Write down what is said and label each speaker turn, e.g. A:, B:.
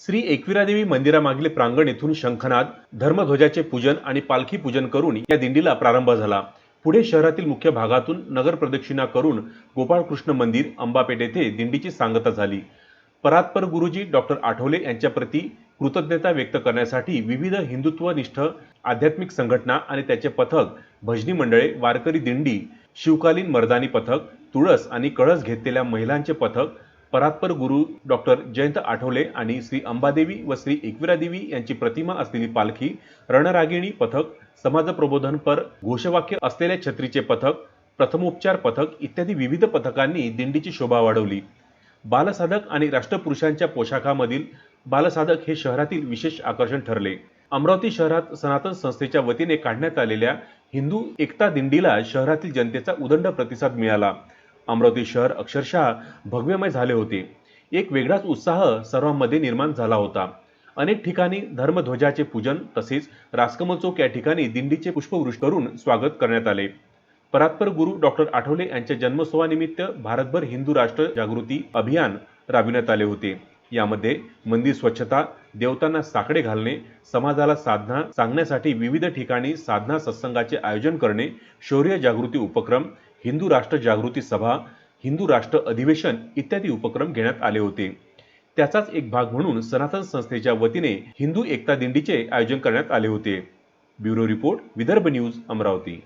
A: श्री एकविरादेवी मंदिरामागील प्रांगण येथून शंखनाद धर्मध्वजाचे पूजन आणि पालखी पूजन करून या दिंडीला प्रारंभ झाला. पुढे शहरातील मुख्य भागातून नगर प्रदक्षिणा करून गोपाळकृष्ण मंदिर अंबापेठ येथे दिंडीची सांगता झाली. परात्पर गुरुजी डॉक्टर आठवले यांच्या प्रती कृतज्ञता व्यक्त करण्यासाठी विविध हिंदुत्वनिष्ठ आध्यात्मिक संघटना आणि त्याचे पथक भजनी मंडळे वारकरी दिंडी शिवकालीन मर्दानी पथक तुळस आणि कळस घेतलेल्या महिलांचे पथक परात्पर गुरु डॉक्टर जयंत आठवले आणि श्री अंबादेवी व श्री एकविरादेवी यांची प्रतिमा असलेली पालखी रणरागिणी पथक समाज प्रबोधनपर घोषवाक्य असलेल्या छत्रीचे पथक प्रथमोपचार पथक इत्यादी विविध पथकांनी दिंडीची शोभा वाढवली. बालसाधक आणि राष्ट्रपुरुषांच्या पोशाखामधील बालसाधक हे शहरातील विशेष आकर्षण ठरले. अमरावती शहरात सनातन संस्थेच्या वतीने काढण्यात आलेल्या हिंदू एकता दिंडीला शहरातील जनतेचा उदंड प्रतिसाद मिळाला. अमरावती शहर अक्षरशः भव्यमय झाले होते. एक वेगळाच उत्साह सर्वांमध्ये निर्माण झाला होता. अनेक ठिकाणी धर्मध्वजाचे पूजन तसेच रासकमल चौक या ठिकाणी दिंडीचे पुष्पवृष करून स्वागत करण्यात आले. परात्पर गुरु डॉक्टर आठवले यांच्या जन्मोत्सवानिमित्त भारतभर हिंदू राष्ट्र जागृती अभियान राबविण्यात आले होते. यामध्ये मंदिर स्वच्छता देवतांना साकडे घालणे समाजाला साधना सांगण्यासाठी विविध ठिकाणी साधना सत्संगाचे आयोजन करणे शौर्य जागृती उपक्रम हिंदू राष्ट्र जागृती सभा हिंदू राष्ट्र अधिवेशन इत्यादी उपक्रम घेण्यात आले होते. त्याचाच एक भाग म्हणून सनातन संस्थेच्या वतीने हिंदू एकता दिंडीचे आयोजन करण्यात आले होते. Bureau report Vidarbha news Amravati.